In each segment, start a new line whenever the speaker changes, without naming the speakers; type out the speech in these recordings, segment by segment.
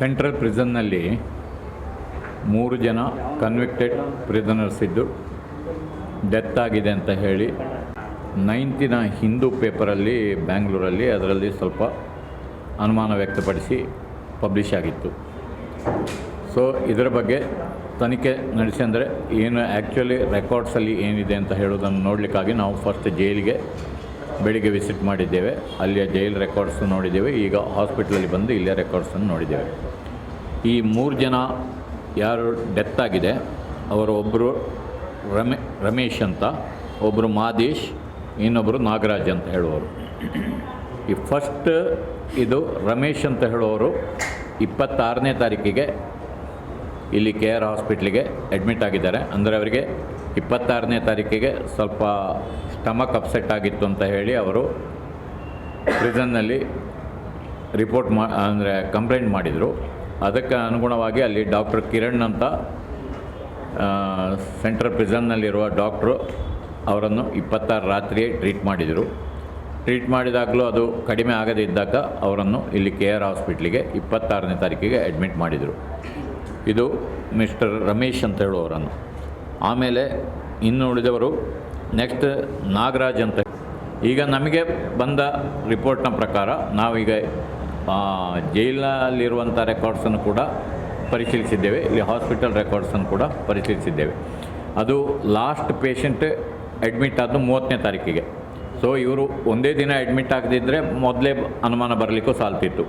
Central ಪ್ರಿಸನ್ನಲ್ಲಿ ಮೂರು ಜನ convicted prisoners ಇದ್ದು ಡೆತ್ ಆಗಿದೆ ಅಂತ ಹೇಳಿ ನೈನ್ತಿನ ಹಿಂದೂ ಪೇಪರಲ್ಲಿ ಬ್ಯಾಂಗ್ಳೂರಲ್ಲಿ ಅದರಲ್ಲಿ ಸ್ವಲ್ಪ ಅನುಮಾನ ವ್ಯಕ್ತಪಡಿಸಿ ಪಬ್ಲಿಷ್ ಆಗಿತ್ತು. ಸೊ ಇದರ ಬಗ್ಗೆ ತನಿಖೆ ನಡೆಸಿ ಅಂದರೆ ಏನು ಆ್ಯಕ್ಚುಲಿ ರೆಕಾರ್ಡ್ಸಲ್ಲಿ ಏನಿದೆ ಅಂತ ಹೇಳೋದನ್ನು ನೋಡಲಿಕ್ಕಾಗಿ ನಾವು ಫಸ್ಟ್ ಜೈಲಿಗೆ ಬೆಳಿಗ್ಗೆ ವಿಸಿಟ್ ಮಾಡಿದ್ದೇವೆ. ಅಲ್ಲಿಯ ಜೈಲ್ ರೆಕಾರ್ಡ್ಸ್ ನೋಡಿದ್ದೇವೆ. ಈಗ ಹಾಸ್ಪಿಟ್ಲಲ್ಲಿ ಬಂದು ಇಲ್ಲಿಯ ರೆಕಾರ್ಡ್ಸನ್ನು ನೋಡಿದ್ದೇವೆ. ಈ ಮೂರು ಜನ ಯಾರು ಡೆತ್ ಆಗಿದೆ, ಅವರು ಒಬ್ಬರು ರಮೇ, ರಮೇಶ್ ಅಂತ ಒಬ್ಬರು ಮಾದೇಶ್ ಇನ್ನೊಬ್ಬರು ನಾಗರಾಜ್ ಅಂತ ಹೇಳುವವರು. ಈ ಫಸ್ಟ್ ಇದು ರಮೇಶ್ ಅಂತ ಹೇಳುವವರು. ಇಪ್ಪತ್ತಾರನೇ ತಾರೀಕಿಗೆ ಇಲ್ಲಿ ಕೆ ಆರ್ ಹಾಸ್ಪಿಟ್ಲಿಗೆ ಅಡ್ಮಿಟ್ ಆಗಿದ್ದಾರೆ. ಅಂದರೆ ಅವರಿಗೆ ಇಪ್ಪತ್ತಾರನೇ ತಾರೀಕಿಗೆ ಸ್ವಲ್ಪ ಸ್ಟಮಕ್ ಅಪ್ಸೆಟ್ ಆಗಿತ್ತು ಅಂತ ಹೇಳಿ ಅವರು ಪ್ರಿಸನ್ನಲ್ಲಿ ರಿಪೋರ್ಟ್ ಮಾ, ಅಂದರೆ ಕಂಪ್ಲೇಂಟ್ ಮಾಡಿದರು. ಅದಕ್ಕೆ ಅನುಗುಣವಾಗಿ ಅಲ್ಲಿ ಡಾಕ್ಟರ್ ಕಿರಣ್ ಅಂತ ಸೆಂಟ್ರಲ್ ಪ್ರಿಸನ್ನಲ್ಲಿರುವ ಡಾಕ್ಟ್ರು ಅವರನ್ನು ಇಪ್ಪತ್ತಾರು ರಾತ್ರಿಯೇ ಟ್ರೀಟ್ ಮಾಡಿದರು. ಟ್ರೀಟ್ ಮಾಡಿದಾಗಲೂ ಅದು ಕಡಿಮೆ ಆಗದೇ ಇದ್ದಾಗ ಅವರನ್ನು ಇಲ್ಲಿ ಕೆ ಆರ್ ಹಾಸ್ಪಿಟ್ಲಿಗೆ ಇಪ್ಪತ್ತಾರನೇ ತಾರೀಕಿಗೆ ಅಡ್ಮಿಟ್ ಮಾಡಿದರು. ಇದು ಮಿಸ್ಟರ್ ರಮೇಶ್ ಅಂತ ಹೇಳುವವರನ್ನು. ಆಮೇಲೆ ಇನ್ನು ಉಳಿದವರು ನೆಕ್ಸ್ಟ್ ನಾಗರಾಜ್ ಅಂತ. ಈಗ ನಮಗೆ ಬಂದ ರಿಪೋರ್ಟ್ನ ಪ್ರಕಾರ ನಾವೀಗ ಜೈಲಲ್ಲಿರುವಂಥ ರೆಕಾರ್ಡ್ಸನ್ನು ಕೂಡ ಪರಿಶೀಲಿಸಿದ್ದೇವೆ. ಇಲ್ಲಿ ಹಾಸ್ಪಿಟಲ್ ರೆಕಾರ್ಡ್ಸನ್ನು ಕೂಡ ಪರಿಶೀಲಿಸಿದ್ದೇವೆ. ಅದು ಲಾಸ್ಟ್ ಪೇಷಂಟ್ ಅಡ್ಮಿಟ್ ಆದ ಮೂವತ್ತನೇ ತಾರೀಕಿಗೆ. ಸೊ ಇವರು ಒಂದೇ ದಿನ ಅಡ್ಮಿಟ್ ಆಗದಿದ್ದರೆ ಮೊದಲೇ ಅನುಮಾನ ಬರಲಿಕ್ಕೂ ಸಾಲ್ತಿತ್ತು.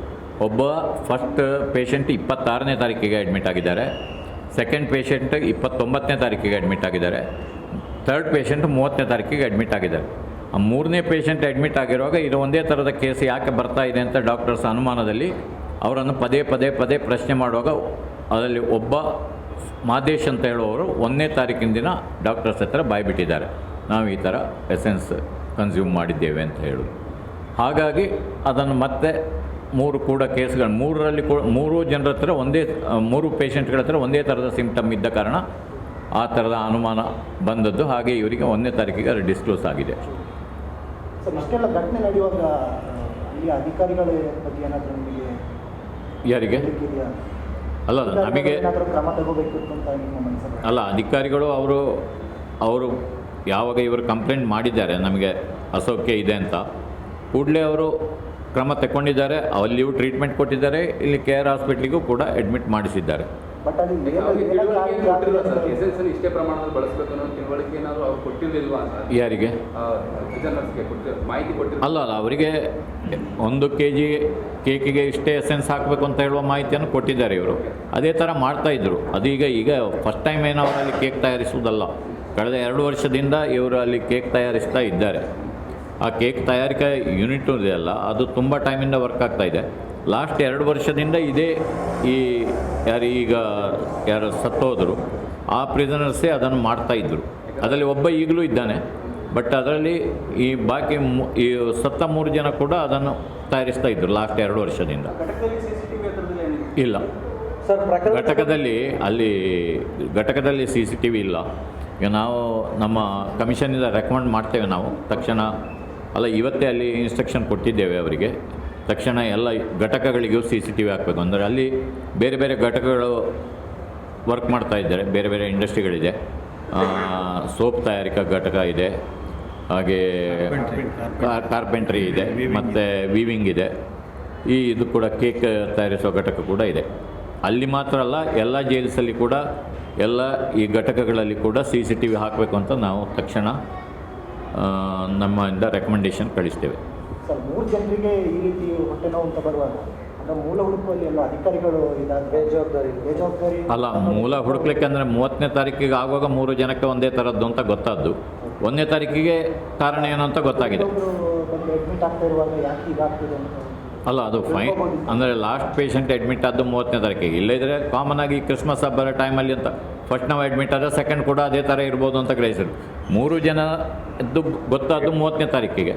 ಒಬ್ಬ ಫಸ್ಟ್ ಪೇಷಂಟ್ ಇಪ್ಪತ್ತಾರನೇ ತಾರೀಕಿಗೆ ಅಡ್ಮಿಟ್ ಆಗಿದ್ದಾರೆ. ಸೆಕೆಂಡ್ ಪೇಷಂಟ್ ಇಪ್ಪತ್ತೊಂಬತ್ತನೇ ತಾರೀಕಿಗೆ ಅಡ್ಮಿಟ್ ಆಗಿದ್ದಾರೆ. ಥರ್ಡ್ ಪೇಷಂಟ್ ಮೂವತ್ತನೇ ತಾರೀಕಿಗೆ ಅಡ್ಮಿಟ್ ಆಗಿದ್ದಾರೆ. ಆ ಮೂರನೇ ಪೇಷಂಟ್ ಅಡ್ಮಿಟ್ ಆಗಿರುವಾಗ ಇದು ಒಂದೇ ಥರದ ಕೇಸ್ ಯಾಕೆ ಬರ್ತಾ ಇದೆ ಅಂತ ಡಾಕ್ಟರ್ಸ್ ಅನುಮಾನದಲ್ಲಿ ಅವರನ್ನು ಪದೇ ಪದೇ ಪದೇ ಪ್ರಶ್ನೆ ಮಾಡುವಾಗ ಅದರಲ್ಲಿ ಒಬ್ಬ ಮಾದೇಶ್ ಅಂತ ಹೇಳುವವರು ಒಂದನೇ ತಾರೀಕಿನ ದಿನ ಡಾಕ್ಟರ್ಸ್ ಹತ್ರ ಬಾಯ್ಬಿಟ್ಟಿದ್ದಾರೆ ನಾವು ಈ ಥರ ಎಸೆನ್ಸ್ ಕನ್ಸ್ಯೂಮ್ ಮಾಡಿದ್ದೇವೆ ಅಂತ ಹೇಳೋದು. ಹಾಗಾಗಿ ಅದನ್ನು ಮತ್ತೆ ಮೂರು ಕೂಡ ಕೇಸ್ಗಳು, ಮೂರರಲ್ಲಿ ಕೂಡ ಮೂರು ಜನರ ಹತ್ರ ಒಂದೇ, ಮೂರು ಪೇಷಂಟ್ಗಳ ಹತ್ರ ಒಂದೇ ಥರದ ಸಿಂಪ್ಟಮ್ ಇದ್ದ ಕಾರಣ ಆ ಥರದ ಅನುಮಾನ ಬಂದದ್ದು. ಹಾಗೆ ಇವರಿಗೆ ಒಂದನೇ ತಾರೀಕಿಗೆ ಅದು ಡಿಸ್ಕ್ಲೋಸ್ ಆಗಿದೆ.
ಘಟನೆ ನಡೆಯುವಾಗ ಅಧಿಕಾರಿಗಳ ಬಗ್ಗೆ ಏನಾದರೂ
ಯಾರಿಗೆ? ಅಲ್ಲ ಅಲ್ಲ ನಮಗೆ ಅಲ್ಲ ಅಧಿಕಾರಿಗಳು ಅವರು ಅವರು ಯಾವಾಗ ಇವರು ಕಂಪ್ಲೇಂಟ್ ಮಾಡಿದ್ದಾರೆ ನಮಗೆ ಅಸೌಖ್ಯ ಇದೆ ಅಂತ ಕೂಡಲೇ ಅವರು ಕ್ರಮ ತಗೊಂಡಿದ್ದಾರೆ ಅಲ್ಲಿಯೂ ಟ್ರೀಟ್ಮೆಂಟ್ ಕೊಟ್ಟಿದ್ದಾರೆ. ಇಲ್ಲಿ ಕೆ ಆರ್ ಹಾಸ್ಪಿಟ್ಲಿಗೂ ಕೂಡ ಅಡ್ಮಿಟ್ ಮಾಡಿಸಿದ್ದಾರೆ.
ಬಟ್
ಎಸೆನ್ಸ್ ಇಷ್ಟೇ ಪ್ರಮಾಣದಲ್ಲಿ ಬಳಸಬೇಕು ಅನ್ನೋ ತಿಳುವಳಿಕೆ ಏನಾದರೂ ಅವ್ರು ಕೊಟ್ಟಿರಲಿಲ್ವಾ ಅಂತ?
ಯಾರಿಗೆ?
ಮಾಹಿತಿ ಕೊಟ್ಟಿರ್
ಅಲ್ಲ ಅಲ್ಲ ಅವರಿಗೆ ಒಂದು ಕೆ ಜಿ ಕೇಕಿಗೆ ಇಷ್ಟೇ ಎಸೆನ್ಸ್ ಹಾಕಬೇಕು ಅಂತ ಹೇಳುವ ಮಾಹಿತಿಯನ್ನು ಕೊಟ್ಟಿದ್ದಾರೆ ಇವರು. ಅದೇ ಥರ ಮಾಡ್ತಾಯಿದ್ರು ಅದು ಈಗ ಈಗ ಫಸ್ಟ್ ಟೈಮ್ ಏನೋ ಅವರು ಅಲ್ಲಿ ಕೇಕ್ ತಯಾರಿಸುವುದಲ್ಲ. ಕಳೆದ ಎರಡು ವರ್ಷದಿಂದ ಇವರು ಅಲ್ಲಿ ಕೇಕ್ ತಯಾರಿಸ್ತಾ ಇದ್ದಾರೆ. ಆ ಕೇಕ್ ತಯಾರಿಕಾ ಯೂನಿಟ್ ಇದೆಯಲ್ಲ ಅದು ತುಂಬ ಟೈಮಿಂದ ವರ್ಕ್ ಆಗ್ತಾ ಇದೆ. ಲಾಸ್ಟ್ ಎರಡು ವರ್ಷದಿಂದ ಇದೇ ಈ ಯಾರು ಈಗ ಯಾರು ಸತ್ತೋದ್ರು ಆ ಪ್ರಿಸನರ್ಸೇ ಅದನ್ನು ಮಾಡ್ತಾ ಇದ್ದರು ಅದರಲ್ಲಿ ಒಬ್ಬ ಈಗಲೂ ಇದ್ದಾನೆ. ಬಟ್ ಅದರಲ್ಲಿ ಈ ಬಾಕಿ ಮು- ಈ ಸತ್ತ ಮೂರು ಜನ ಕೂಡ ಅದನ್ನು ತಯಾರಿಸ್ತಾ ಇದ್ದರು ಲಾಸ್ಟ್ ಎರಡು ವರ್ಷದಿಂದ. ಇಲ್ಲ. ಘಟಕದಲ್ಲಿ ಅಲ್ಲಿ ಘಟಕದಲ್ಲಿ ಸಿ ಸಿ ಟಿ ವಿ ಇಲ್ಲ. ಈಗ ನಾವು ನಮ್ಮ ಕಮಿಷನಿಂದ ರೆಕಮೆಂಡ್ ಮಾಡ್ತೇವೆ ನಾವು. ತಕ್ಷಣ ಅಲ್ಲ ಇವತ್ತೇ ಅಲ್ಲಿ ಇನ್ಸ್ಟ್ರಕ್ಷನ್ ಕೊಟ್ಟಿದ್ದೇವೆ ಅವರಿಗೆ. ತಕ್ಷಣ ಎಲ್ಲ ಘಟಕಗಳಿಗೂ ಸಿ ಸಿ ಟಿ ವಿ ಹಾಕಬೇಕು. ಅಂದರೆ ಅಲ್ಲಿ ಬೇರೆ ಬೇರೆ ಘಟಕಗಳು ವರ್ಕ್ ಮಾಡ್ತಾ ಇದ್ದಾರೆ. ಬೇರೆ ಬೇರೆ ಇಂಡಸ್ಟ್ರಿಗಳಿದೆ. ಸೋಪ್ ತಯಾರಿಕಾ ಘಟಕ ಇದೆ. ಹಾಗೆ ಕಾರ್ ಕಾರ್ಪೆಂಟ್ರಿ ಇದೆ. ಮತ್ತು ವೀವಿಂಗ್ ಇದೆ. ಈ ಇದು ಕೂಡ ಕೇಕ್ ತಯಾರಿಸುವ ಘಟಕ ಕೂಡ ಇದೆ. ಅಲ್ಲಿ ಮಾತ್ರ ಅಲ್ಲ ಎಲ್ಲ ಜೈಲ್ಸಲ್ಲಿ ಕೂಡ ಎಲ್ಲ ಈ ಘಟಕಗಳಲ್ಲಿ ಕೂಡ ಸಿ ಸಿ ಟಿ ವಿ ಹಾಕಬೇಕು ಅಂತ ನಾವು ತಕ್ಷಣ ನಮ್ಮಿಂದ ರೆಕಮೆಂಡೇಶನ್ ಕಳಿಸ್ತೇವೆ.
ಸರ್ ಮೂರು ಜನರಿಗೆ ಈ ರೀತಿ ಹೊಟ್ಟೆ ನೋವು ಅಂತ ಬರುವಾಗ
ಅಲ್ಲ ಮೂಲ ಹುಡುಕ್ಲಿಕ್ಕೆ ಅಂದರೆ ಮೂವತ್ತನೇ ತಾರೀಕಿಗೆ ಆಗುವಾಗ ಮೂರು ಜನಕ್ಕೆ ಒಂದೇ ಥರದ್ದು ಅಂತ ಗೊತ್ತಾದ್ದು. ಒಂದನೇ ತಾರೀಕಿಗೆ ಕಾರಣ ಏನು ಅಂತ ಗೊತ್ತಾಗಿದೆ. ಅಲ್ಲ ಅದು ಫೈನ್ ಅಂದರೆ ಲಾಸ್ಟ್ ಪೇಷಂಟ್ ಅಡ್ಮಿಟ್ ಆದ್ದು ಮೂವತ್ತನೇ ತಾರೀಕಿಗೆ. ಇಲ್ಲದಿದ್ದರೆ ಕಾಮನ್ ಆಗಿ ಕ್ರಿಸ್ಮಸ್ ಹಬ್ಬರ ಟೈಮಲ್ಲಿ ಅಂತ. ಫಸ್ಟ್ ನಾವು ಅಡ್ಮಿಟ್ ಆದರೆ ಸೆಕೆಂಡ್ ಕೂಡ ಅದೇ ಥರ ಇರ್ಬೋದು ಅಂತ ಗ್ರಹಿಸಿದ್ರು. ಮೂರು ಜನದ್ದು ಗೊತ್ತಾದ್ದು ಮೂವತ್ತನೇ ತಾರೀಕಿಗೆ.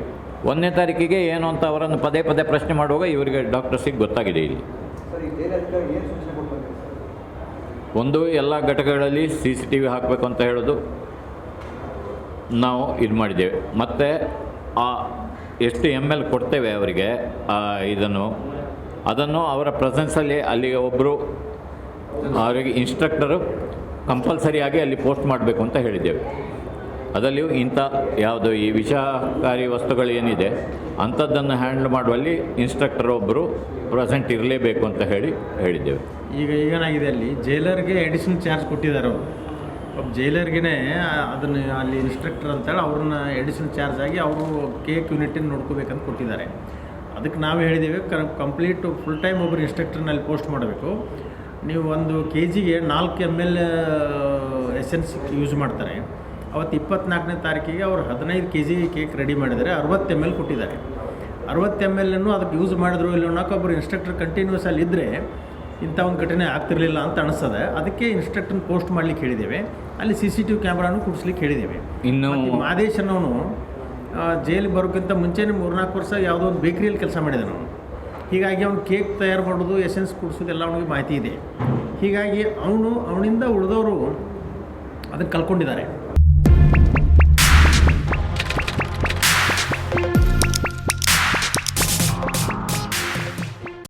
ಒಂದನೇ ತಾರೀಕಿಗೆ ಏನು ಅಂತ ಅವರನ್ನು ಪದೇ ಪದೇ ಪ್ರಶ್ನೆ ಮಾಡುವಾಗ ಇವರಿಗೆ ಡಾಕ್ಟರ್ಸಿಗೆ ಗೊತ್ತಾಗಿದೆ ಇಲ್ಲಿ. ಒಂದು ಎಲ್ಲ ಘಟಕಗಳಲ್ಲಿ ಸಿ ಸಿ ಟಿ ವಿ ಹಾಕಬೇಕು ಅಂತ ಹೇಳೋದು ನಾವು ಇದು ಮಾಡಿದ್ದೇವೆ. ಮತ್ತು ಆ ಎಷ್ಟು ಎಂ ಎಲ್ ಕೊಡ್ತೇವೆ ಅವರಿಗೆ ಇದನ್ನು, ಅದನ್ನು ಅವರ ಪ್ರೆಸೆನ್ಸಲ್ಲಿ ಅಲ್ಲಿಗೆ ಒಬ್ಬರು ಅವರಿಗೆ ಇನ್ಸ್ಟ್ರಕ್ಟರು ಕಂಪಲ್ಸರಿಯಾಗಿ ಅಲ್ಲಿ ಪೋಸ್ಟ್ ಮಾಡಬೇಕು ಅಂತ ಹೇಳಿದ್ದೇವೆ. ಅದರಲ್ಲಿಯೂ ಇಂಥ ಯಾವುದು ಈ ವಿಷಕಾರಿ ವಸ್ತುಗಳು ಏನಿದೆ, ಅಂಥದ್ದನ್ನು ಹ್ಯಾಂಡಲ್ ಮಾಡುವಲ್ಲಿ ಇನ್ಸ್ಟ್ರಕ್ಟರ್ ಒಬ್ಬರು ಪ್ರೆಸೆಂಟ್ ಇರಲೇಬೇಕು ಅಂತ ಹೇಳಿ ಹೇಳಿದ್ದೇವೆ.
ಈಗ ಏನಾಗಿದೆ ಅಲ್ಲಿ, ಜೈಲರ್ಗೆ ಎಡಿಷನ್ ಚಾರ್ಜ್ ಕೊಟ್ಟಿದ್ದಾರೆ ಅವರು. ಒಬ್ಬ ಜೈಲರ್ಗೆ ಅದನ್ನು ಅಲ್ಲಿ ಇನ್ಸ್ಟ್ರಕ್ಟರ್ ಅಂತೇಳಿ ಅವ್ರನ್ನ ಎಡಿಷನ್ ಚಾರ್ಜ್ ಆಗಿ ಅವರು ಕೇಕ್ ಯೂನಿಟನ್ನು ನೋಡ್ಕೋಬೇಕಂತ ಕೊಟ್ಟಿದ್ದಾರೆ. ಅದಕ್ಕೆ ನಾವು ಹೇಳಿದ್ದೇವೆ ಕಂಪ್ಲೀಟ್ ಫುಲ್ ಟೈಮ್ ಒಬ್ಬರು ಇನ್ಸ್ಟ್ರಕ್ಟರ್ನಲ್ಲಿ ಪೋಸ್ಟ್ ಮಾಡಬೇಕು. ನೀವು ಒಂದು ಕೆ ಜಿಗೆ ನಾಲ್ಕು ಎಂ ಎಲ್ ಎಸೆನ್ಸ್ ಯೂಸ್ ಮಾಡ್ತಾರೆ. ಅವತ್ತು ಇಪ್ಪತ್ನಾಲ್ಕನೇ ತಾರೀಕಿಗೆ ಅವರು ಹದಿನೈದು ಕೆ ಜಿ ಕೇಕ್ ರೆಡಿ ಮಾಡಿದ್ದಾರೆ. ಅರವತ್ತು ಎಂ ಎಲ್ ಕೊಟ್ಟಿದ್ದಾರೆ. ಅರವತ್ತು ಎಂ ಎಲ್ ಅನ್ನು ಅದಕ್ಕೆ ಯೂಸ್ ಮಾಡಿದ್ರು ಇಲ್ಲ ಒಬ್ಬರು ಇನ್ಸ್ಟ್ರಕ್ಟರ್ ಕಂಟಿನ್ಯೂಸ್ ಅಲ್ಲಿ ಇದ್ದರೆ ಇಂಥ ಒಂದು ಘಟನೆ ಆಗ್ತಿರಲಿಲ್ಲ ಅಂತ ಅನಿಸ್ತದೆ. ಅದಕ್ಕೆ ಇನ್ಸ್ಟ್ರಕ್ಟರ್ನ ಪೋಸ್ಟ್ ಮಾಡ್ಲಿಕ್ಕೆ ಹೇಳಿದ್ದೇವೆ. ಅಲ್ಲಿ ಸಿ ಸಿ ಟಿ ವಿ ಕ್ಯಾಮ್ರಾನು ಕೂಡಿಸ್ಲಿಕ್ಕೆ ಹೇಳಿದ್ದೇವೆ.
ಇನ್ನು
ಮಾದೇಶ್ ಅನ್ನೋನು ಜೈಲಿಗೆ ಬರೋಕ್ಕಿಂತ ಮುಂಚೆನೇ ಮೂರ್ನಾಲ್ಕು ವರ್ಷ ಯಾವುದೋ ಒಂದು ಬೇಕ್ರಿಯಲ್ಲಿ ಕೆಲಸ ಮಾಡಿದೆ ನಾವು ಹೀಗಾಗಿ ಅವ್ನು ಕೇಕ್ ತಯಾರು ಮಾಡೋದು ಎಸೆನ್ಸ್ ಕೊಡಿಸೋದು ಎಲ್ಲ ಅವನಿಗೆ ಮಾಹಿತಿ ಇದೆ. ಹೀಗಾಗಿ ಅವನು ಅವನಿಂದ ಉಳಿದವರು ಅದನ್ನು ಕಲ್ಕೊಂಡಿದ್ದಾರೆ.